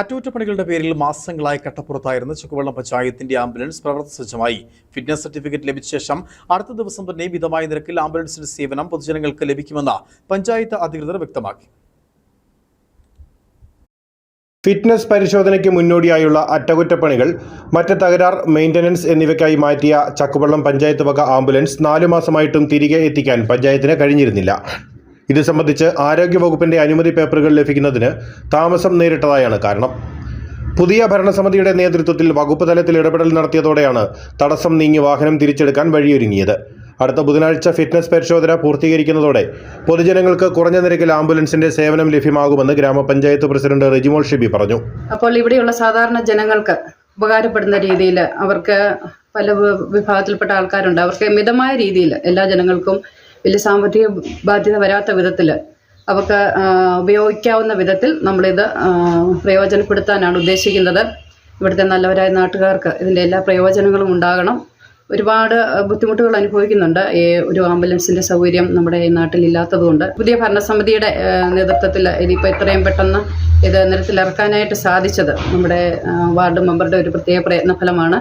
അറ്റകുറ്റപ്പണികളുടെ പേരിൽ മാസങ്ങളായി കട്ടപ്പുറത്തായിരുന്ന ചുക്കുവള്ളം പഞ്ചായത്തിന്റെ ആംബുലൻസ് പ്രവർത്തന സജ്ജമായി. ഫിറ്റ്നസ് സർട്ടിഫിക്കറ്റ് ലഭിച്ച ശേഷം അടുത്ത ദിവസം തന്നെ മിതമായ നിരക്കിൽ ആംബുലൻസിന്റെ സേവനം പൊതുജനങ്ങൾക്ക് ലഭിക്കുമെന്ന് പഞ്ചായത്ത് അധികൃതർ വ്യക്തമാക്കി. ഫിറ്റ്നസ് പരിശോധനയ്ക്ക് മുന്നോടിയായുള്ള അറ്റകുറ്റപ്പണികൾ മറ്റ് തകരാർ മെയിന്റനൻസ് എന്നിവയ്ക്കായി മാറ്റിയ ചക്കുവള്ളം പഞ്ചായത്ത് വക ആംബുലൻസ് നാലു മാസമായിട്ടും തിരികെ എത്തിക്കാൻ പഞ്ചായത്തിന് കഴിഞ്ഞിരുന്നില്ല. ഇത് സംബന്ധിച്ച് ആരോഗ്യവകുപ്പിന്റെ അനുമതി പേപ്പറുകൾ ലഭിക്കുന്നതിന് താമസം നേരിട്ടതായാണ് കാരണം. പുതിയ ഭരണസമിതിയുടെ നേതൃത്വത്തിൽ വകുപ്പ് തലത്തിൽ ഇടപെടൽ നടത്തിയതോടെയാണ് തടസ്സം നീങ്ങി വാഹനം തിരിച്ചെടുക്കാൻ വഴിയൊരുങ്ങിയത്. അടുത്ത ബുധനാഴ്ച ഫിറ്റ്നസ് പരിശോധന പൂർത്തീകരിക്കുന്നതോടെ പൊതുജനങ്ങൾക്ക് കുറഞ്ഞ നിരക്കിൽ ആംബുലൻസിന്റെ സേവനം ലഭ്യമാകുമെന്ന് ഗ്രാമപഞ്ചായത്ത് പ്രസിഡന്റ് റിജിമോൾ ഷിബി പറഞ്ഞു. അപ്പോൾ ഇവിടെയുള്ള സാധാരണ ജനങ്ങൾക്ക് ഉപകാരപ്പെടുന്ന രീതിയിൽ അവർക്ക് പല വിഭാഗത്തിൽപ്പെട്ട ആൾക്കാരുണ്ട്. അവർക്ക് മിതമായ രീതിയിൽ എല്ലാ ജനങ്ങൾക്കും വലിയ സാമ്പത്തിക ബാധ്യത വരാത്ത വിധത്തിൽ അവർക്ക് ഉപയോഗിക്കാവുന്ന വിധത്തിൽ നമ്മളിത് പ്രയോജനപ്പെടുത്താനാണ് ഉദ്ദേശിക്കുന്നത്. ഇവിടുത്തെ നല്ലവരായ നാട്ടുകാർക്ക് ഇതിന്റെ എല്ലാ പ്രയോജനങ്ങളും ഉണ്ടാകണം. ഒരുപാട് ബുദ്ധിമുട്ടുകൾ അനുഭവിക്കുന്നുണ്ട്. ഈ ഒരു ആംബുലൻസിന്റെ സൗകര്യം നമ്മുടെ ഈ നാട്ടിലില്ലാത്തതുകൊണ്ട് പുതിയ ഭരണസമിതിയുടെ നേതൃത്വത്തിൽ ഇതിപ്പോൾ ഇത്രയും പെട്ടെന്ന് ഇത് നിരത്തിലിറക്കാനായിട്ട് സാധിച്ചത് നമ്മുടെ വാർഡ് മെമ്പറുടെ ഒരു പ്രത്യേക പ്രയത്നഫലമാണ്.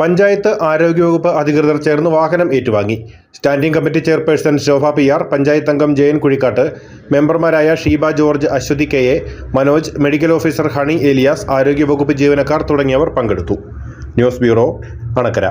പഞ്ചായത്ത് ആരോഗ്യവകുപ്പ് അധികൃതർ ചേർന്ന് വാഹനം ഏറ്റുവാങ്ങി. Standing committee chairperson Shobha P R panchayat അംഗം ജയൻ കുഴിക്കാട്ട് മെമ്പർമാരായ Sheeba George Aswathy K A Manoj medical officer Honey Elias ആരോഗ്യവകുപ്പ് ജീവനക്കാർ തുടങ്ങിയവർ പങ്കെടുത്തു. News bureau Anakkara.